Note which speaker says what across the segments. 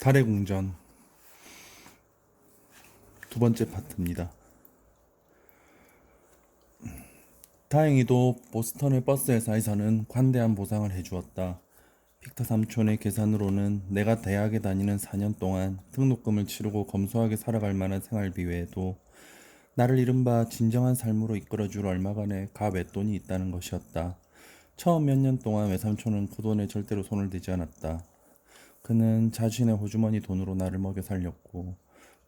Speaker 1: 달의 궁전 두 번째 파트입니다. 다행히도 보스턴의 버스 회사에서는 관대한 보상을 해주었다. 빅터 삼촌의 계산으로는 내가 대학에 다니는 4년 동안 등록금을 치르고 검소하게 살아갈 만한 생활비 외에도 나를 이른바 진정한 삶으로 이끌어줄 얼마간의 가 외돈이 있다는 것이었다. 처음 몇 년 동안 외삼촌은 그 돈에 절대로 손을 대지 않았다. 그는 자신의 호주머니 돈으로 나를 먹여 살렸고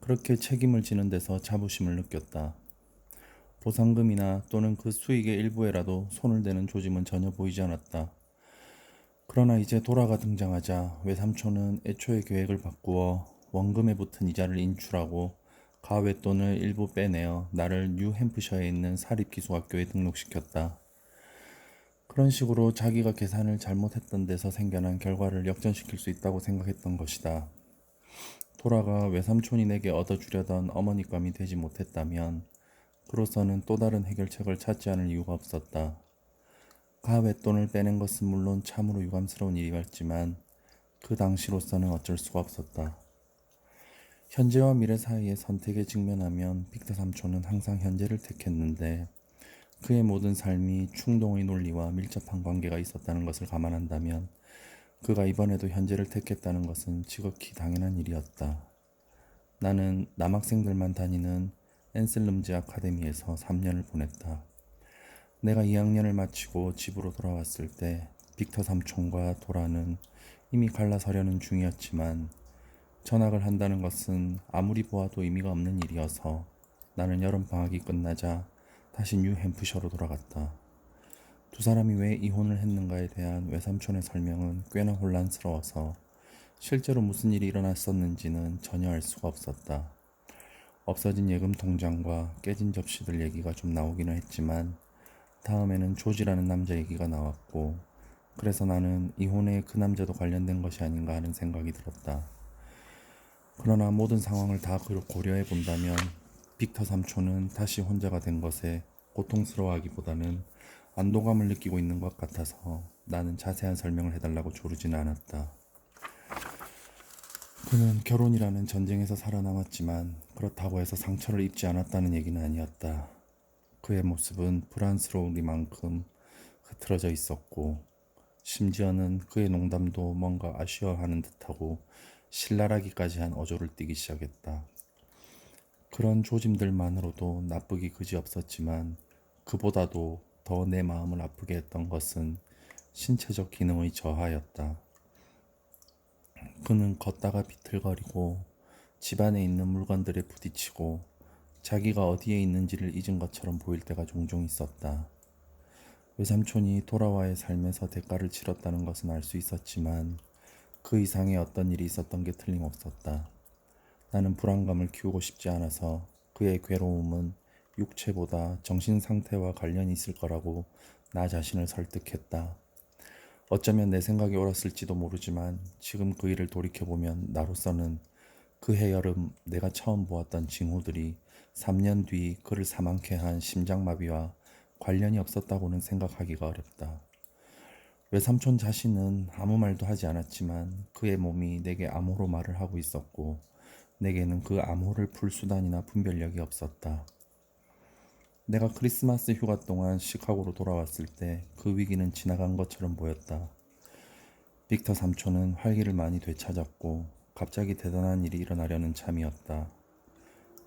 Speaker 1: 그렇게 책임을 지는 데서 자부심을 느꼈다. 보상금이나 또는 그 수익의 일부에라도 손을 대는 조짐은 전혀 보이지 않았다. 그러나 이제 도라가 등장하자 외삼촌은 애초의 계획을 바꾸어 원금에 붙은 이자를 인출하고 가외돈을 일부 빼내어 나를 뉴햄프셔에 있는 사립기술학교에 등록시켰다. 그런 식으로 자기가 계산을 잘못했던 데서 생겨난 결과를 역전시킬 수 있다고 생각했던 것이다. 도라가 외삼촌이 내게 얻어주려던 어머니감이 되지 못했다면 그로서는 또 다른 해결책을 찾지 않을 이유가 없었다. 가외돈을 빼낸 것은 물론 참으로 유감스러운 일이었지만 그 당시로서는 어쩔 수가 없었다. 현재와 미래 사이의 선택에 직면하면 빅터 삼촌은 항상 현재를 택했는데 그의 모든 삶이 충동의 논리와 밀접한 관계가 있었다는 것을 감안한다면 그가 이번에도 현재를 택했다는 것은 지극히 당연한 일이었다. 나는 남학생들만 다니는 앤셀름즈 아카데미에서 3년을 보냈다. 내가 2학년을 마치고 집으로 돌아왔을 때 빅터 삼촌과 도라는 이미 갈라서려는 중이었지만 전학을 한다는 것은 아무리 보아도 의미가 없는 일이어서 나는 여름 방학이 끝나자 다시 뉴 햄프셔로 돌아갔다. 두 사람이 왜 이혼을 했는가에 대한 외삼촌의 설명은 꽤나 혼란스러워서 실제로 무슨 일이 일어났었는지는 전혀 알 수가 없었다. 없어진 예금 통장과 깨진 접시들 얘기가 좀 나오기는 했지만 다음에는 조지라는 남자 얘기가 나왔고 그래서 나는 이혼에 그 남자도 관련된 것이 아닌가 하는 생각이 들었다. 그러나 모든 상황을 다 고려해 본다면 빅터 삼촌은 다시 혼자가 된 것에 고통스러워하기보다는 안도감을 느끼고 있는 것 같아서 나는 자세한 설명을 해달라고 조르지는 않았다. 그는 결혼이라는 전쟁에서 살아남았지만 그렇다고 해서 상처를 입지 않았다는 얘기는 아니었다. 그의 모습은 불안스러우리만큼 흐트러져 있었고 심지어는 그의 농담도 뭔가 아쉬워하는 듯하고 신랄하기까지 한 어조를 띠기 시작했다. 그런 조짐들만으로도 나쁘기 그지없었지만 그보다도 더 내 마음을 아프게 했던 것은 신체적 기능의 저하였다. 그는 걷다가 비틀거리고 집안에 있는 물건들에 부딪히고 자기가 어디에 있는지를 잊은 것처럼 보일 때가 종종 있었다. 외삼촌이 돌아와의 삶에서 대가를 치렀다는 것은 알 수 있었지만 그 이상의 어떤 일이 있었던 게 틀림없었다. 나는 불안감을 키우고 싶지 않아서 그의 괴로움은 육체보다 정신 상태와 관련이 있을 거라고 나 자신을 설득했다. 어쩌면 내 생각이 옳았을지도 모르지만 지금 그 일을 돌이켜보면 나로서는 그해 여름 내가 처음 보았던 징후들이 3년 뒤 그를 사망케 한 심장마비와 관련이 없었다고는 생각하기가 어렵다. 외삼촌 자신은 아무 말도 하지 않았지만 그의 몸이 내게 암호로 말을 하고 있었고 내게는 그 암호를 풀 수단이나 분별력이 없었다. 내가 크리스마스 휴가 동안 시카고로 돌아왔을 때 그 위기는 지나간 것처럼 보였다. 빅터 삼촌은 활기를 많이 되찾았고 갑자기 대단한 일이 일어나려는 참이었다.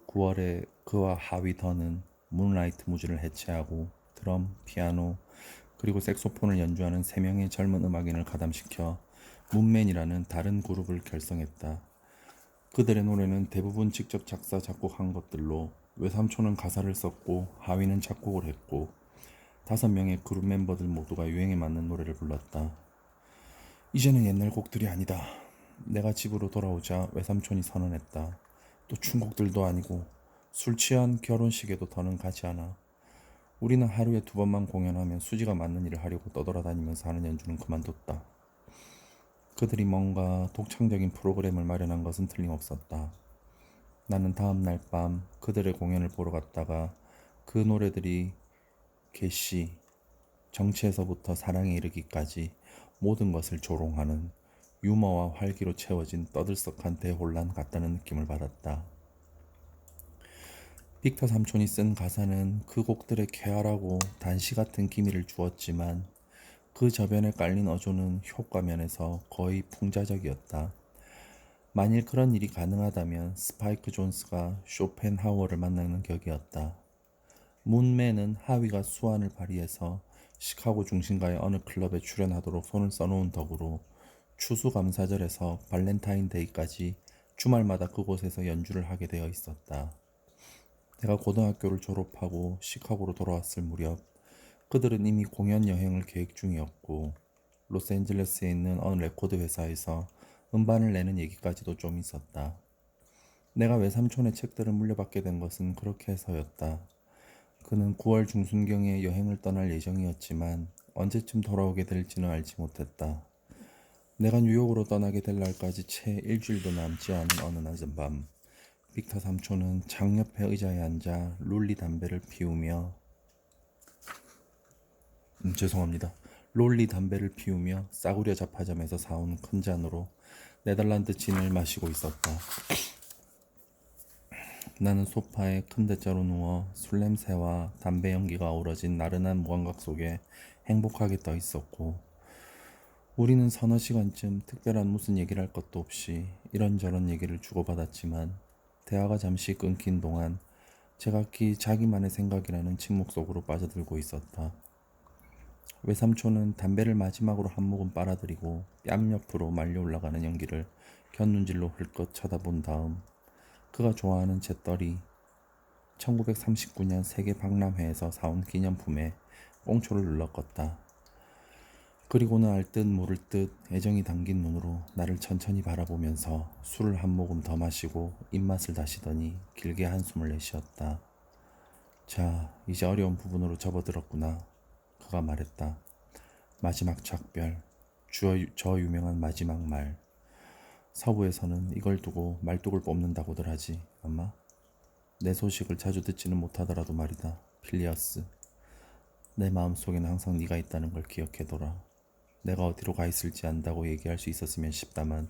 Speaker 1: 9월에 그와 하위 더는 문라이트 무즈를 해체하고 드럼, 피아노, 그리고 색소폰을 연주하는 세 명의 젊은 음악인을 가담시켜 문맨이라는 다른 그룹을 결성했다. 그들의 노래는 대부분 직접 작사 작곡한 것들로 외삼촌은 가사를 썼고 하위는 작곡을 했고 다섯 명의 그룹 멤버들 모두가 유행에 맞는 노래를 불렀다. 이제는 옛날 곡들이 아니다. 내가 집으로 돌아오자 외삼촌이 선언했다. 또 춘곡들도 아니고 술 취한 결혼식에도 더는 가지 않아. 우리는 하루에 두 번만 공연하면 수지가 맞는 일을 하려고 떠돌아다니면서 하는 연주는 그만뒀다. 그들이 뭔가 독창적인 프로그램을 마련한 것은 틀림없었다. 나는 다음 날 밤 그들의 공연을 보러 갔다가 그 노래들이 개시, 정치에서부터 사랑에 이르기까지 모든 것을 조롱하는 유머와 활기로 채워진 떠들썩한 대혼란 같다는 느낌을 받았다. 빅터 삼촌이 쓴 가사는 그 곡들의 쾌활하고 단시 같은 기미를 주었지만 그 저변에 깔린 어조는 효과 면에서 거의 풍자적이었다. 만일 그런 일이 가능하다면 스파이크 존스가 쇼펜하워를 만나는 격이었다. 문매는 하위가 수완을 발휘해서 시카고 중심가의 어느 클럽에 출연하도록 손을 써놓은 덕으로 추수감사절에서 발렌타인데이까지 주말마다 그곳에서 연주를 하게 되어 있었다. 내가 고등학교를 졸업하고 시카고로 돌아왔을 무렵 그들은 이미 공연 여행을 계획 중이었고 로스앤젤레스에 있는 어느 레코드 회사에서 음반을 내는 얘기까지도 좀 있었다. 내가 외삼촌의 책들을 물려받게 된 것은 그렇게 해서였다. 그는 9월 중순경에 여행을 떠날 예정이었지만 언제쯤 돌아오게 될지는 알지 못했다. 내가 뉴욕으로 떠나게 될 날까지 채 일주일도 남지 않은 어느 낮은 밤, 빅터 삼촌은 장 옆에 의자에 앉아 롤리 담배를 피우며 음, 죄송합니다. 롤리 담배를 피우며 싸구려 잡화점에서 사온 큰 잔으로 네덜란드 진을 마시고 있었다. 나는 소파에 큰 대자로 누워 술 냄새와 담배 연기가 어우러진 나른한 무감각 속에 행복하게 떠 있었고 우리는 서너 시간쯤 특별한 무슨 얘기를 할 것도 없이 이런저런 얘기를 주고받았지만 대화가 잠시 끊긴 동안 제각기 자기만의 생각이라는 침묵 속으로 빠져들고 있었다. 외삼촌은 담배를 마지막으로 한 모금 빨아들이고 뺨 옆으로 말려 올라가는 연기를 곁눈질로 흘끗 쳐다본 다음 그가 좋아하는 잿더리 1939년 세계 박람회에서 사온 기념품에 꽁초를 눌러 껐다. 그리고는 알듯 모를 듯 애정이 담긴 눈으로 나를 천천히 바라보면서 술을 한 모금 더 마시고 입맛을 다시더니 길게 한숨을 내쉬었다. 자, 이제 어려운 부분으로 접어들었구나. 그가 말했다. 마지막 작별, 주어, 저 유명한 마지막 말. 서부에서는 이걸 두고 말뚝을 뽑는다고들 하지, 엄마. 내 소식을 자주 듣지는 못하더라도 말이다, 필리어스. 내 마음속에는 항상 네가 있다는 걸 기억해둬라. 내가 어디로 가 있을지 안다고 얘기할 수 있었으면 싶다만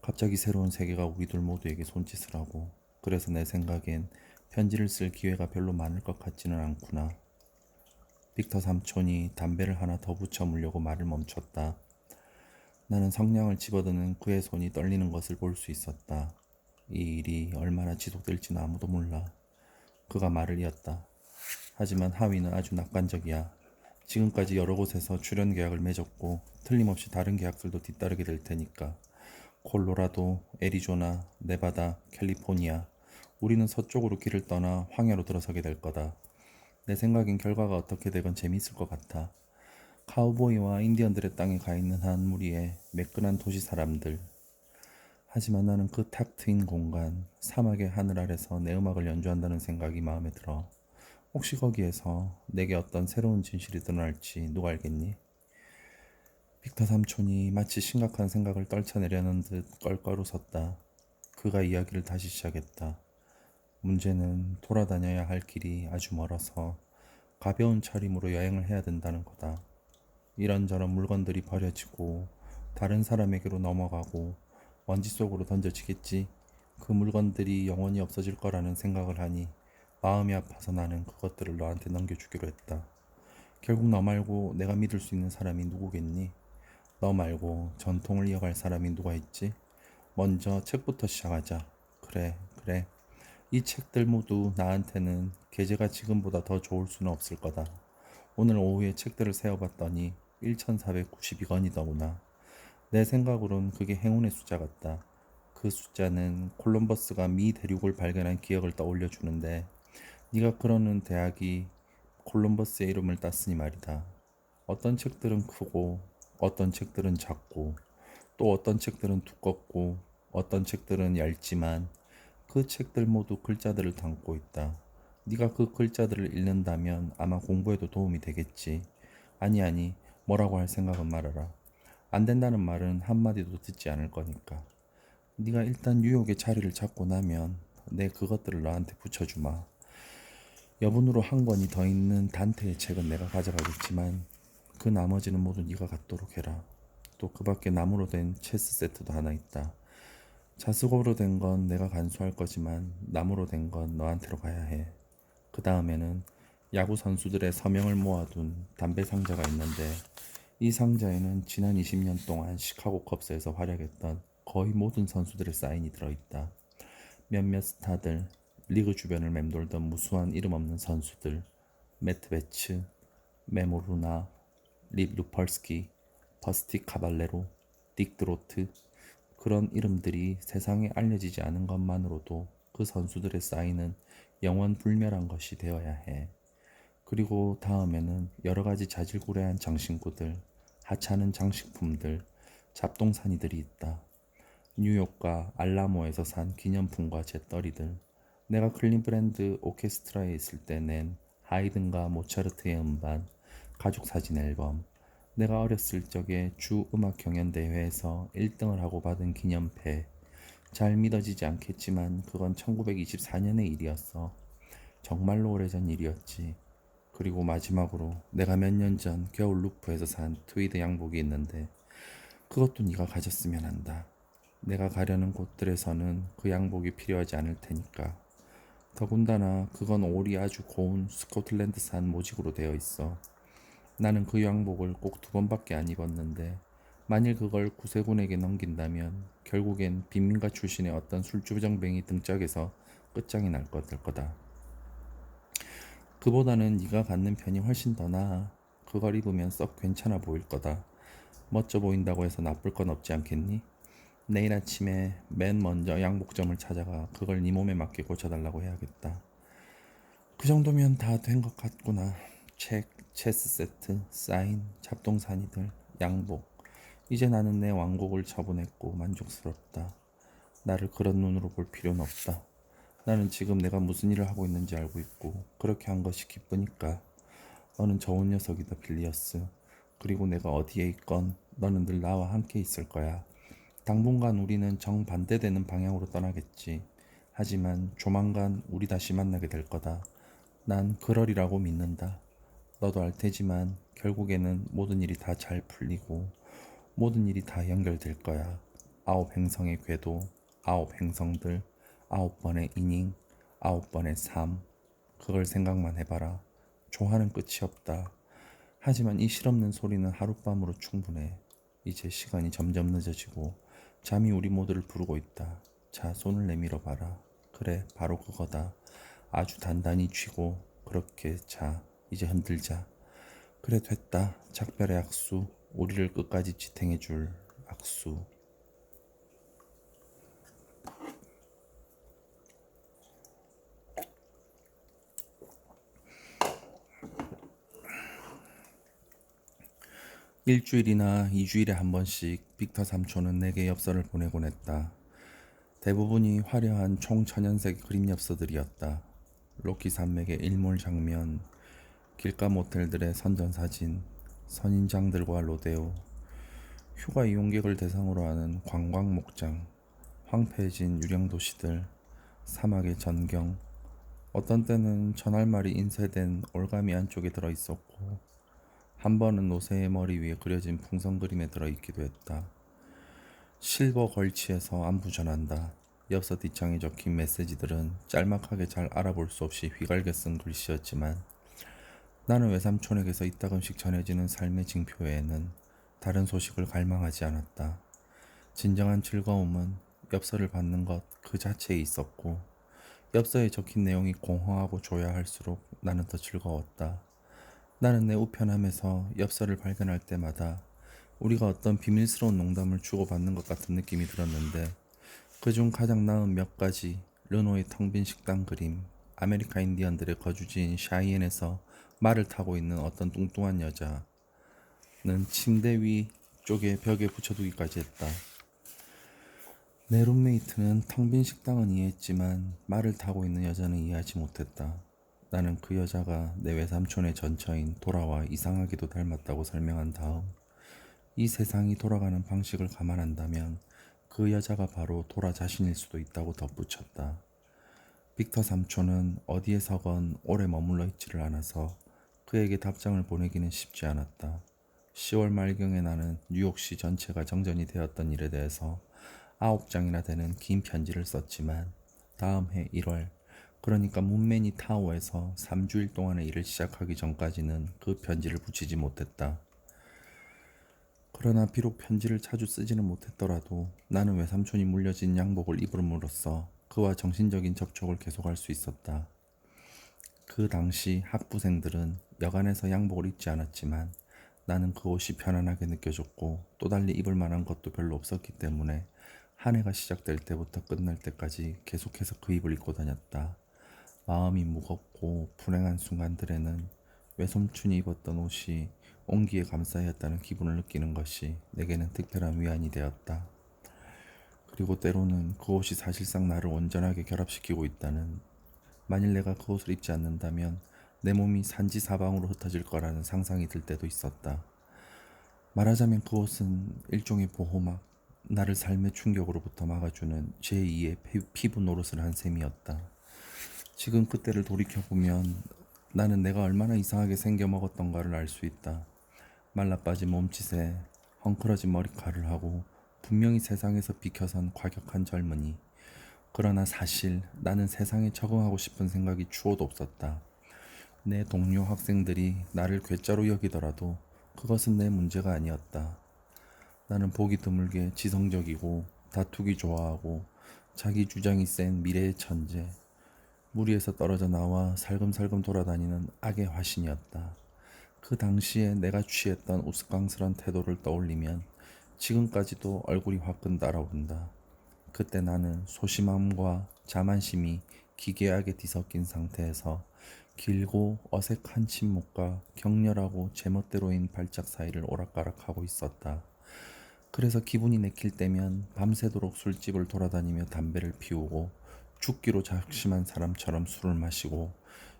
Speaker 1: 갑자기 새로운 세계가 우리 둘 모두에게 손짓을 하고 그래서 내 생각엔 편지를 쓸 기회가 별로 많을 것 같지는 않구나. 빅터 삼촌이 담배를 하나 더 붙여 물려고 말을 멈췄다. 나는 성냥을 집어드는 그의 손이 떨리는 것을 볼 수 있었다. 이 일이 얼마나 지속될지는 아무도 몰라. 그가 말을 이었다. 하지만 하위는 아주 낙관적이야. 지금까지 여러 곳에서 출연 계약을 맺었고 틀림없이 다른 계약들도 뒤따르게 될 테니까. 콜로라도, 애리조나, 네바다, 캘리포니아. 우리는 서쪽으로 길을 떠나 황야로 들어서게 될 거다. 내 생각엔 결과가 어떻게 되건 재미있을 것 같아. 카우보이와 인디언들의 땅에 가 있는 한 무리의 매끈한 도시 사람들. 하지만 나는 그 탁 트인 공간, 사막의 하늘 아래서 내 음악을 연주한다는 생각이 마음에 들어. 혹시 거기에서 내게 어떤 새로운 진실이 드러날지 누가 알겠니? 빅터 삼촌이 마치 심각한 생각을 떨쳐내려는 듯 껄껄 웃었다. 그가 이야기를 다시 시작했다. 문제는 돌아다녀야 할 길이 아주 멀어서 가벼운 차림으로 여행을 해야 된다는 거다. 이런저런 물건들이 버려지고 다른 사람에게로 넘어가고 먼지 속으로 던져지겠지. 그 물건들이 영원히 없어질 거라는 생각을 하니 마음이 아파서 나는 그것들을 너한테 넘겨주기로 했다. 결국 너 말고 내가 믿을 수 있는 사람이 누구겠니? 너 말고 전통을 이어갈 사람이 누가 있지? 먼저 책부터 시작하자. 그래, 그래. 이 책들 모두 나한테는 계제가 지금보다 더 좋을 수는 없을 거다. 오늘 오후에 책들을 세어봤더니 1492권이더구나. 내 생각으론 그게 행운의 숫자 같다. 그 숫자는 콜럼버스가 미 대륙을 발견한 기억을 떠올려 주는데 네가 그러는 대학이 콜럼버스의 이름을 땄으니 말이다. 어떤 책들은 크고 어떤 책들은 작고 또 어떤 책들은 두껍고 어떤 책들은 얇지만 그 책들 모두 글자들을 담고 있다. 네가 그 글자들을 읽는다면 아마 공부에도 도움이 되겠지. 아니 아니 뭐라고 할 생각은 말아라. 안 된다는 말은 한마디도 듣지 않을 거니까. 네가 일단 뉴욕에 자리를 잡고 나면 내 그것들을 너한테 붙여주마. 여분으로 한 권이 더 있는 단테의 책은 내가 가져가겠지만 그 나머지는 모두 네가 갖도록 해라. 또 그 밖에 나무로 된 체스 세트도 하나 있다. 자수고로 된 건 내가 간수할 거지만 나무로 된 건 너한테로 가야 해. 그 다음에는 야구 선수들의 서명을 모아둔 담배 상자가 있는데 이 상자에는 지난 20년 동안 시카고 컵스에서 활약했던 거의 모든 선수들의 사인이 들어있다. 몇몇 스타들, 리그 주변을 맴돌던 무수한 이름 없는 선수들, 매트 베츠, 메모루나, 립 루펄스키, 버스티 카발레로, 딕 드로트 그런 이름들이 세상에 알려지지 않은 것만으로도 그 선수들의 사인은 영원 불멸한 것이 되어야 해. 그리고 다음에는 여러 가지 자질구레한 장신구들, 하찮은 장식품들, 잡동사니들이 있다. 뉴욕과 알라모에서 산 기념품과 재떨이들, 내가 클린 브랜드 오케스트라에 있을 때 낸 하이든과 모차르트의 음반, 가족 사진 앨범, 내가 어렸을 적에 주 음악 경연 대회에서 1등을 하고 받은 기념패. 잘 믿어지지 않겠지만 그건 1924년의 일이었어. 정말로 오래전 일이었지. 그리고 마지막으로 내가 몇 년 전 겨울 루프에서 산 트위드 양복이 있는데 그것도 네가 가졌으면 한다. 내가 가려는 곳들에서는 그 양복이 필요하지 않을 테니까. 더군다나 그건 올이 아주 고운 스코틀랜드산 모직으로 되어 있어. 나는 그 양복을 꼭 두 번밖에 안 입었는데 만일 그걸 구세군에게 넘긴다면 결국엔 빈민가 출신의 어떤 술주정뱅이 등짝에서 끝장이 날 것 될 거다. 그보다는 네가 갖는 편이 훨씬 더 나아. 그걸 입으면 썩 괜찮아 보일 거다. 멋져 보인다고 해서 나쁠 건 없지 않겠니? 내일 아침에 맨 먼저 양복점을 찾아가 그걸 네 몸에 맞게 고쳐달라고 해야겠다. 그 정도면 다 된 것 같구나. 책, 체스 세트, 사인, 잡동사니들, 양복. 이제 나는 내 왕국을 처분했고 만족스럽다. 나를 그런 눈으로 볼 필요는 없다. 나는 지금 내가 무슨 일을 하고 있는지 알고 있고 그렇게 한 것이 기쁘니까. 너는 좋은 녀석이다 빌리어스. 그리고 내가 어디에 있건 너는 늘 나와 함께 있을 거야. 당분간 우리는 정반대되는 방향으로 떠나겠지. 하지만 조만간 우리 다시 만나게 될 거다. 난 그러리라고 믿는다. 너도 알 테지만 결국에는 모든 일이 다 잘 풀리고 모든 일이 다 연결될 거야. 아홉 행성의 궤도, 아홉 행성들, 아홉 번의 이닝, 아홉 번의 삶. 그걸 생각만 해봐라. 조화는 끝이 없다. 하지만 이 실없는 소리는 하룻밤으로 충분해. 이제 시간이 점점 늦어지고 잠이 우리 모두를 부르고 있다. 자, 손을 내밀어 봐라. 그래, 바로 그거다. 아주 단단히 쥐고 그렇게 자. 이제 흔들자. 그래 됐다. 작별의 악수. 우리를 끝까지 지탱해 줄 악수. 일주일이나 이주일에 한 번씩 빅터 삼촌은 내게 엽서를 보내곤 했다. 대부분이 화려한 총천연색 그림 엽서들이었다. 로키 산맥의 일몰 장면, 길가 모텔들의 선전사진, 선인장들과 로데오, 휴가 이용객을 대상으로 하는 관광 목장, 황폐해진 유령 도시들, 사막의 전경, 어떤 때는 전할말이 인쇄된 올가미 안쪽에 들어 있었고, 한 번은 노새의 머리 위에 그려진 풍선 그림에 들어 있기도 했다. 실버 걸치에서 안부 전한다. 엽서 뒷장에 적힌 메시지들은 짤막하게 잘 알아볼 수 없이 휘갈겨 쓴 글씨였지만 나는 외삼촌에게서 이따금씩 전해지는 삶의 징표 외에는 다른 소식을 갈망하지 않았다. 진정한 즐거움은 엽서를 받는 것 그 자체에 있었고 엽서에 적힌 내용이 공허하고 조야할수록 나는 더 즐거웠다. 나는 내 우편함에서 엽서를 발견할 때마다 우리가 어떤 비밀스러운 농담을 주고받는 것 같은 느낌이 들었는데 그중 가장 나은 몇 가지 르노의 텅 빈 식당 그림, 아메리카 인디언들의 거주지인 샤이엔에서 말을 타고 있는 어떤 뚱뚱한 여자는 침대 위 쪽에 벽에 붙여두기까지 했다. 내 룸메이트는 텅 빈 식당은 이해했지만 말을 타고 있는 여자는 이해하지 못했다. 나는 그 여자가 내 외삼촌의 전처인 돌아와 이상하게도 닮았다고 설명한 다음 이 세상이 돌아가는 방식을 감안한다면 그 여자가 바로 도라 자신일 수도 있다고 덧붙였다. 빅터 삼촌은 어디에서건 오래 머물러 있지를 않아서 그에게 답장을 보내기는 쉽지 않았다. 10월 말경에 나는 뉴욕시 전체가 정전이 되었던 일에 대해서 아홉 장이나 되는 긴 편지를 썼지만 다음 해 1월 그러니까 문매니 타워에서 3주일 동안의 일을 시작하기 전까지는 그 편지를 붙이지 못했다. 그러나 비록 편지를 자주 쓰지는 못했더라도 나는 외삼촌이 물려진 양복을 입음으로써 그와 정신적인 접촉을 계속할 수 있었다. 그 당시 학부생들은 여간에서 양복을 입지 않았지만 나는 그 옷이 편안하게 느껴졌고 또 달리 입을 만한 것도 별로 없었기 때문에 한 해가 시작될 때부터 끝날 때까지 계속해서 그 입을 입고 다녔다. 마음이 무겁고 불행한 순간들에는 외손촌이 입었던 옷이 온기에 감싸였다는 기분을 느끼는 것이 내게는 특별한 위안이 되었다. 그리고 때로는 그 옷이 사실상 나를 온전하게 결합시키고 있다는 만일 내가 그 옷을 입지 않는다면 내 몸이 산지 사방으로 흩어질 거라는 상상이 들 때도 있었다. 말하자면 그 옷은 일종의 보호막, 나를 삶의 충격으로부터 막아주는 제2의 피부 노릇을 한 셈이었다. 지금 그때를 돌이켜보면 나는 내가 얼마나 이상하게 생겨 먹었던가를 알 수 있다. 말라 빠진 몸짓에 헝클어진 머리카락을 하고 분명히 세상에서 비켜선 과격한 젊은이. 그러나 사실 나는 세상에 적응하고 싶은 생각이 추호도 없었다. 내 동료 학생들이 나를 괴짜로 여기더라도 그것은 내 문제가 아니었다. 나는 보기 드물게 지성적이고 다투기 좋아하고 자기 주장이 센 미래의 천재. 무리에서 떨어져 나와 살금살금 돌아다니는 악의 화신이었다. 그 당시에 내가 취했던 우스꽝스런 태도를 떠올리면 지금까지도 얼굴이 화끈 따라온다. 그때 나는 소심함과 자만심이 기괴하게 뒤섞인 상태에서 길고 어색한 침묵과 격렬하고 제멋대로인 발작 사이를 오락가락하고 있었다. 그래서 기분이 내킬 때면 밤새도록 술집을 돌아다니며 담배를 피우고 죽기로 작심한 사람처럼 술을 마시고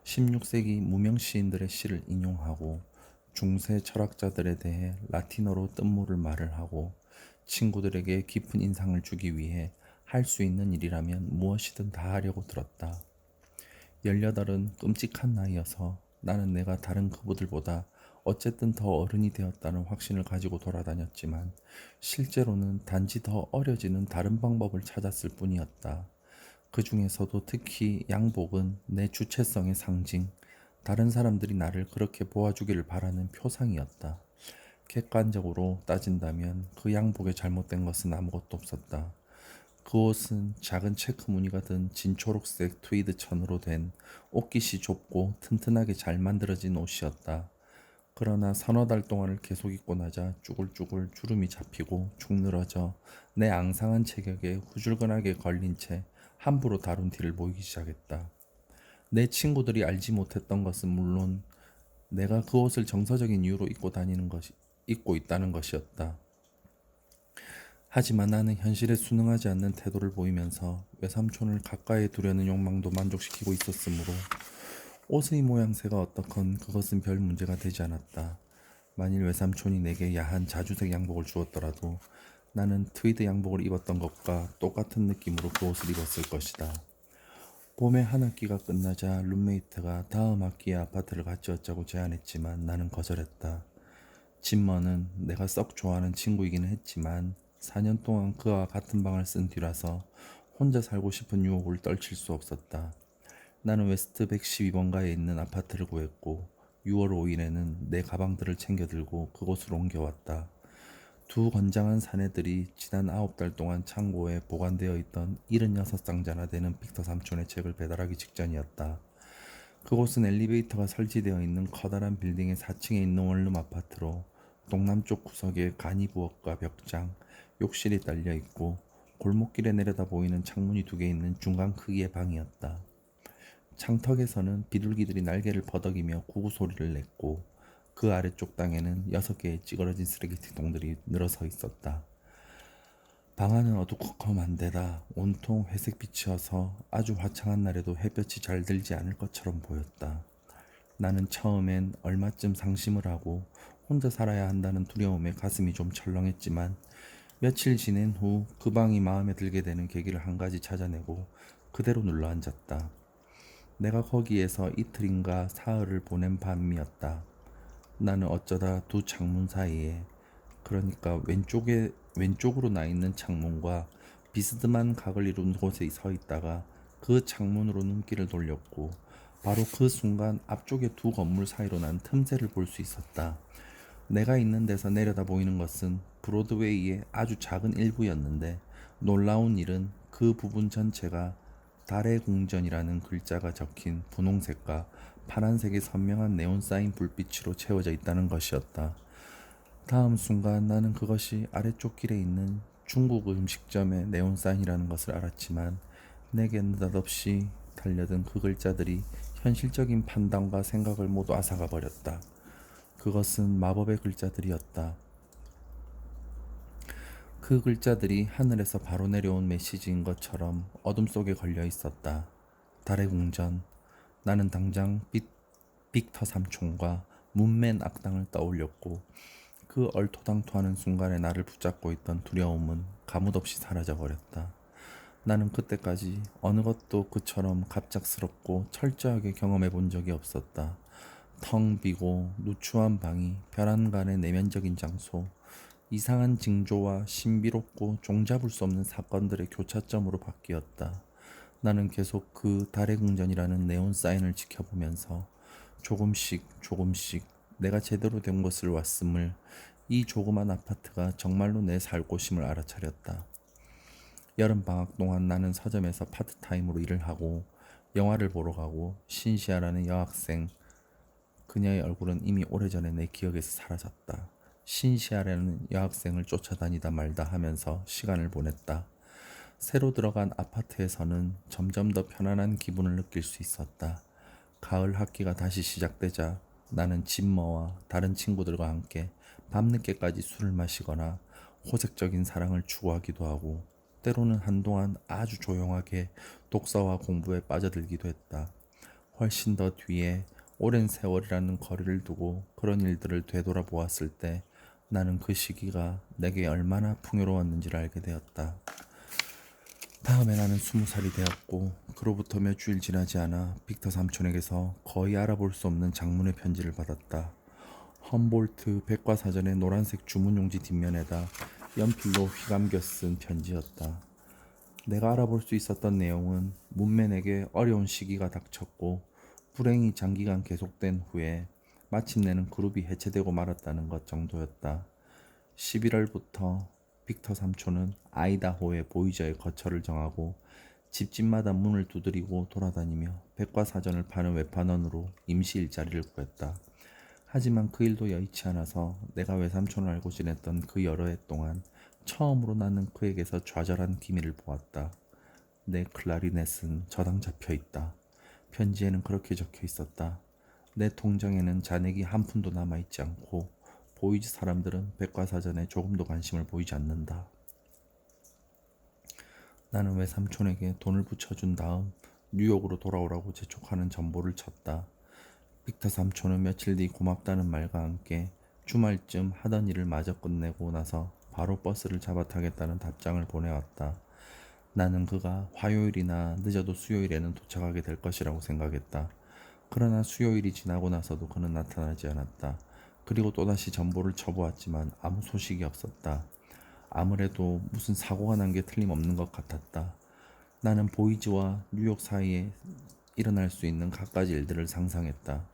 Speaker 1: 16세기 무명 시인들의 시를 인용하고 중세 철학자들에 대해 라틴어로 뜻모를 말을 하고 친구들에게 깊은 인상을 주기 위해 할 수 있는 일이라면 무엇이든 다 하려고 들었다. 18은 끔찍한 나이여서 나는 내가 다른 그부들보다 어쨌든 더 어른이 되었다는 확신을 가지고 돌아다녔지만 실제로는 단지 더 어려지는 다른 방법을 찾았을 뿐이었다. 그 중에서도 특히 양복은 내 주체성의 상징, 다른 사람들이 나를 그렇게 보아주기를 바라는 표상이었다. 객관적으로 따진다면 그 양복에 잘못된 것은 아무것도 없었다. 그 옷은 작은 체크 무늬가 든 진초록색 트위드 천으로 된 옷깃이 좁고 튼튼하게 잘 만들어진 옷이었다. 그러나 서너 달 동안을 계속 입고 나자 쭈글쭈글 주름이 잡히고 축 늘어져 내 앙상한 체격에 후줄근하게 걸린 채 함부로 다룬 티를 보이기 시작했다. 내 친구들이 알지 못했던 것은 물론 내가 그 옷을 정서적인 이유로 입고 다니는 것이 입고 있다는 것이었다. 하지만 나는 현실에 순응하지 않는 태도를 보이면서 외삼촌을 가까이 두려는 욕망도 만족시키고 있었으므로 옷의 모양새가 어떻건 그것은 별 문제가 되지 않았다. 만일 외삼촌이 내게 야한 자주색 양복을 주었더라도 나는 트위드 양복을 입었던 것과 똑같은 느낌으로 그 옷을 입었을 것이다. 봄의 한 학기가 끝나자 룸메이트가 다음 학기에 아파트를 같이 얻자고 제안했지만 나는 거절했다. 진머는 내가 썩 좋아하는 친구이기는 했지만 4년 동안 그와 같은 방을 쓴 뒤라서 혼자 살고 싶은 유혹을 떨칠 수 없었다. 나는 웨스트 112번가에 있는 아파트를 구했고 6월 5일에는 내 가방들을 챙겨 들고 그곳으로 옮겨왔다. 두 건장한 사내들이 지난 아홉 달 동안 창고에 보관되어 있던 76상자나 되는 빅터 삼촌의 책을 배달하기 직전이었다. 그곳은 엘리베이터가 설치되어 있는 커다란 빌딩의 4층에 있는 원룸 아파트로 동남쪽 구석에 간이 부엌과 벽장, 욕실이 딸려 있고 골목길에 내려다 보이는 창문이 두 개 있는 중간 크기의 방이었다. 창턱에서는 비둘기들이 날개를 퍼덕이며 구구 소리를 냈고 그 아래쪽 땅에는 여섯 개의 찌그러진 쓰레기통들이 늘어서 있었다. 방 안은 어두컴컴한 데다 온통 회색 빛이어서 아주 화창한 날에도 햇볕이 잘 들지 않을 것처럼 보였다. 나는 처음엔 얼마쯤 상심을 하고 혼자 살아야 한다는 두려움에 가슴이 좀 철렁했지만 며칠 지낸 후 그 방이 마음에 들게 되는 계기를 한 가지 찾아내고 그대로 눌러 앉았다. 내가 거기에서 이틀인가 사흘을 보낸 밤이었다. 나는 어쩌다 두 창문 사이에 그러니까 왼쪽에 왼쪽으로 나 있는 창문과 비스듬한 각을 이룬 곳에 서 있다가 그 창문으로 눈길을 돌렸고 바로 그 순간 앞쪽에 두 건물 사이로 난 틈새를 볼 수 있었다. 내가 있는 데서 내려다 보이는 것은 브로드웨이의 아주 작은 일부였는데 놀라운 일은 그 부분 전체가 달의 궁전이라는 글자가 적힌 분홍색과 파란색의 선명한 네온 사인 불빛으로 채워져 있다는 것이었다. 다음 순간 나는 그것이 아래쪽 길에 있는 중국 음식점의 네온 사인이라는 것을 알았지만 내겐 느닷없이 달려든 그 글자들이 현실적인 판단과 생각을 모두 앗아가 버렸다. 그것은 마법의 글자들이었다. 그 글자들이 하늘에서 바로 내려온 메시지인 것처럼 어둠 속에 걸려 있었다. 달의 궁전. 나는 당장 빅, 빅터 삼촌과 문맨 악당을 떠올렸고 그 얼토당토하는 순간에 나를 붙잡고 있던 두려움은 가뭇없이 사라져 버렸다. 나는 그때까지 어느 것도 그처럼 갑작스럽고 철저하게 경험해 본 적이 없었다. 텅 비고 누추한 방이 벼란간의 내면적인 장소, 이상한 징조와 신비롭고 종잡을 수 없는 사건들의 교차점으로 바뀌었다. 나는 계속 그 달의 궁전이라는 네온 사인을 지켜보면서 조금씩 조금씩 내가 제대로 된 곳을 왔음을 이 조그만 아파트가 정말로 내 살 곳임을 알아차렸다. 여름 방학 동안 나는 서점에서 파트타임으로 일을 하고 영화를 보러 가고 신시아라는 여학생 그녀의 얼굴은 이미 오래전에 내 기억에서 사라졌다. 신시아라는 여학생을 쫓아다니다 말다 하면서 시간을 보냈다. 새로 들어간 아파트에서는 점점 더 편안한 기분을 느낄 수 있었다. 가을 학기가 다시 시작되자 나는 진머와 다른 친구들과 함께 밤늦게까지 술을 마시거나 호색적인 사랑을 추구하기도 하고 때로는 한동안 아주 조용하게 독서와 공부에 빠져들기도 했다. 훨씬 더 뒤에 오랜 세월이라는 거리를 두고 그런 일들을 되돌아보았을 때 나는 그 시기가 내게 얼마나 풍요로웠는지를 알게 되었다. 다음에 나는 스무 살이 되었고 그로부터 몇 주일 지나지 않아 빅터 삼촌에게서 거의 알아볼 수 없는 장문의 편지를 받았다. 험볼트 백과사전의 노란색 주문용지 뒷면에다 연필로 휘감겨 쓴 편지였다. 내가 알아볼 수 있었던 내용은 문맨에게 어려운 시기가 닥쳤고 불행이 장기간 계속된 후에 마침내는 그룹이 해체되고 말았다는 것 정도였다. 11월부터 빅터 삼촌은 아이다호의 보이저에 거처를 정하고 집집마다 문을 두드리고 돌아다니며 백과사전을 파는 외판원으로 임시 일자리를 구했다. 하지만 그 일도 여의치 않아서 내가 외삼촌을 알고 지냈던 그 여러 해 동안 처음으로 나는 그에게서 좌절한 기미를 보았다. 내 클라리넷은 저당 잡혀 있다. 편지에는 그렇게 적혀 있었다. 내 통장에는 잔액이 한 푼도 남아 있지 않고 보이즈 사람들은 백과사전에 조금도 관심을 보이지 않는다. 나는 외삼촌에게 돈을 붙여준 다음 뉴욕으로 돌아오라고 재촉하는 전보를 쳤다. 빅터 삼촌은 며칠 뒤 고맙다는 말과 함께 주말쯤 하던 일을 마저 끝내고 나서 바로 버스를 잡아 타겠다는 답장을 보내왔다. 나는 그가 화요일이나 늦어도 수요일에는 도착하게 될 것이라고 생각했다. 그러나 수요일이 지나고 나서도 그는 나타나지 않았다. 그리고 또다시 전보를 쳐보았지만 아무 소식이 없었다. 아무래도 무슨 사고가 난 게 틀림없는 것 같았다. 나는 보이즈와 뉴욕 사이에 일어날 수 있는 갖가지 일들을 상상했다.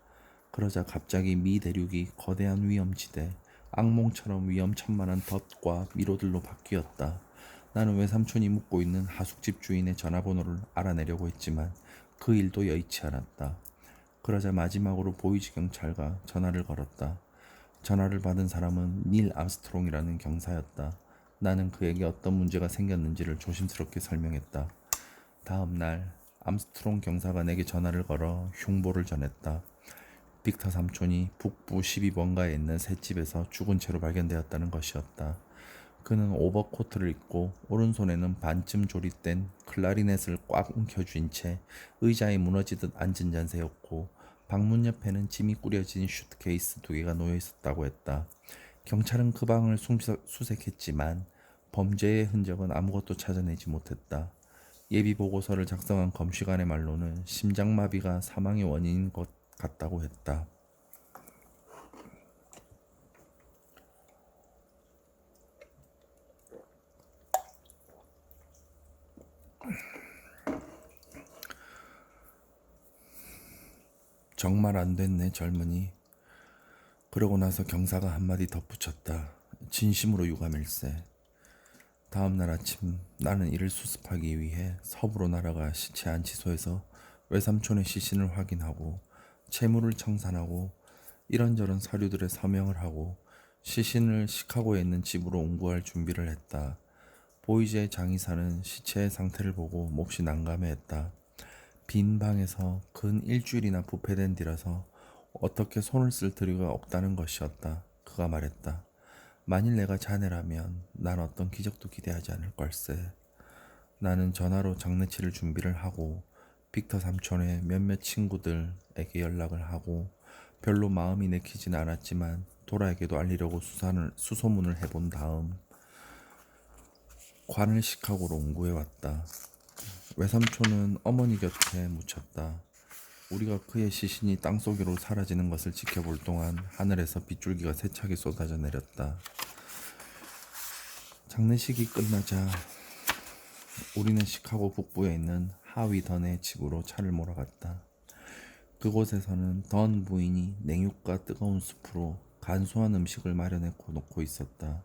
Speaker 1: 그러자 갑자기 미 대륙이 거대한 위험지대, 악몽처럼 위험천만한 덫과 미로들로 바뀌었다. 나는 외삼촌이 묵고 있는 하숙집 주인의 전화번호를 알아내려고 했지만 그 일도 여의치 않았다. 그러자 마지막으로 보이즈 경찰과 전화를 걸었다. 전화를 받은 사람은 닐 암스트롱이라는 경사였다. 나는 그에게 어떤 문제가 생겼는지를 조심스럽게 설명했다. 다음 날 암스트롱 경사가 내게 전화를 걸어 흉보를 전했다. 빅터 삼촌이 북부 12번가에 있는 셋집에서 죽은 채로 발견되었다는 것이었다. 그는 오버코트를 입고 오른손에는 반쯤 조립된 클라리넷을 꽉 움켜쥔 채 의자에 무너지듯 앉은 자세였고 방문 옆에는 짐이 꾸려진 슈트케이스 두 개가 놓여 있었다고 했다. 경찰은 그 방을 수색했지만 범죄의 흔적은 아무것도 찾아내지 못했다. 예비 보고서를 작성한 검시관의 말로는 심장마비가 사망의 원인인 것 같다고 했다. 정말 안 됐네 젊은이. 그러고 나서 경사가 한마디 덧붙였다. 진심으로 유감일세. 다음 날 아침 나는 이를 수습하기 위해 서부로 날아가 시체 안치소에서 외삼촌의 시신을 확인하고 채무를 청산하고 이런저런 서류들에 서명을 하고 시신을 시카고에 있는 집으로 옹구할 준비를 했다. 보이즈의 장의사는 시체의 상태를 보고 몹시 난감해했다. 빈 방에서 근 일주일이나 부패된 뒤라서 어떻게 손을 쓸 들이가 없다는 것이었다. 그가 말했다. 만일 내가 자네라면 난 어떤 기적도 기대하지 않을 걸세. 나는 전화로 장례치를 준비를 하고 빅터 삼촌의 몇몇 친구들에게 연락을 하고 별로 마음이 내키진 않았지만 도라에게도 알리려고 수산을, 수소문을 해본 다음 관을 시카고로 옹구해 왔다. 외삼촌은 어머니 곁에 묻혔다. 우리가 그의 시신이 땅속으로 사라지는 것을 지켜볼 동안 하늘에서 빗줄기가 세차게 쏟아져 내렸다. 장례식이 끝나자 우리는 시카고 북부에 있는 하위던의 집으로 차를 몰아갔다. 그곳에서는 던 부인이 냉육과 뜨거운 숲으로 간소한 음식을 마련해 놓고 있었다.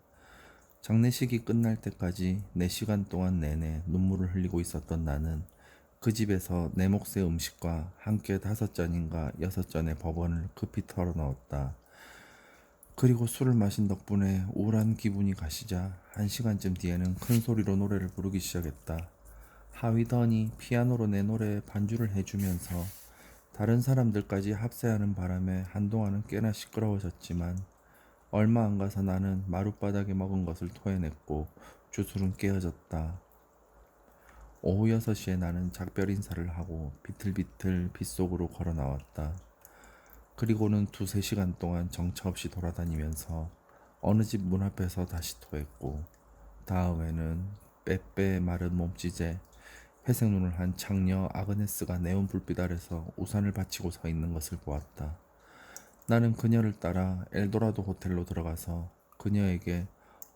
Speaker 1: 장례식이 끝날 때까지 4시간 동안 내내 눈물을 흘리고 있었던 나는 그 집에서 내 몫의 음식과 함께 다섯 잔인가 여섯 잔의 버번을 급히 털어 넣었다. 그리고 술을 마신 덕분에 우울한 기분이 가시자 한 시간쯤 뒤에는 큰 소리로 노래를 부르기 시작했다. 하위던이 피아노로 내 노래에 반주를 해주면서 다른 사람들까지 합세하는 바람에 한동안은 꽤나 시끄러워졌지만 얼마 안 가서 나는 마룻바닥에 먹은 것을 토해냈고 주술은 깨어졌다. 오후 6시에 나는 작별 인사를 하고 비틀비틀 빗속으로 걸어 나왔다. 그리고는 두세 시간 동안 정처 없이 돌아다니면서 어느 집 문 앞에서 다시 토했고 다음에는 빼빼 마른 몸짓에 회색 눈을 한 창녀 아그네스가 네온 불빛 아래서 우산을 받치고 서 있는 것을 보았다. 나는 그녀를 따라 엘도라도 호텔로 들어가서 그녀에게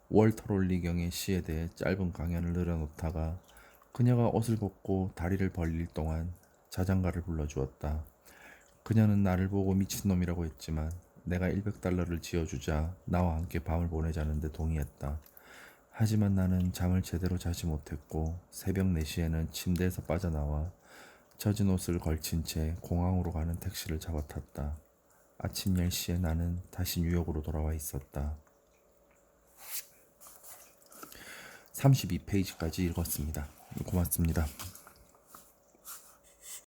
Speaker 1: 월터 롤리경의 시에 대해 짧은 강연을 늘어놓다가 그녀가 옷을 벗고 다리를 벌릴 동안 자장가를 불러주었다. 그녀는 나를 보고 미친놈이라고 했지만 내가 100달러를 지어주자 나와 함께 밤을 보내자는데 동의했다. 하지만 나는 잠을 제대로 자지 못했고 새벽 4시에는 침대에서 빠져나와 젖은 옷을 걸친 채 공항으로 가는 택시를 잡아 탔다. 아침 10시에 나는 다시 뉴욕으로 돌아와 있었다. 32페이지까지 읽었습니다. 고맙습니다.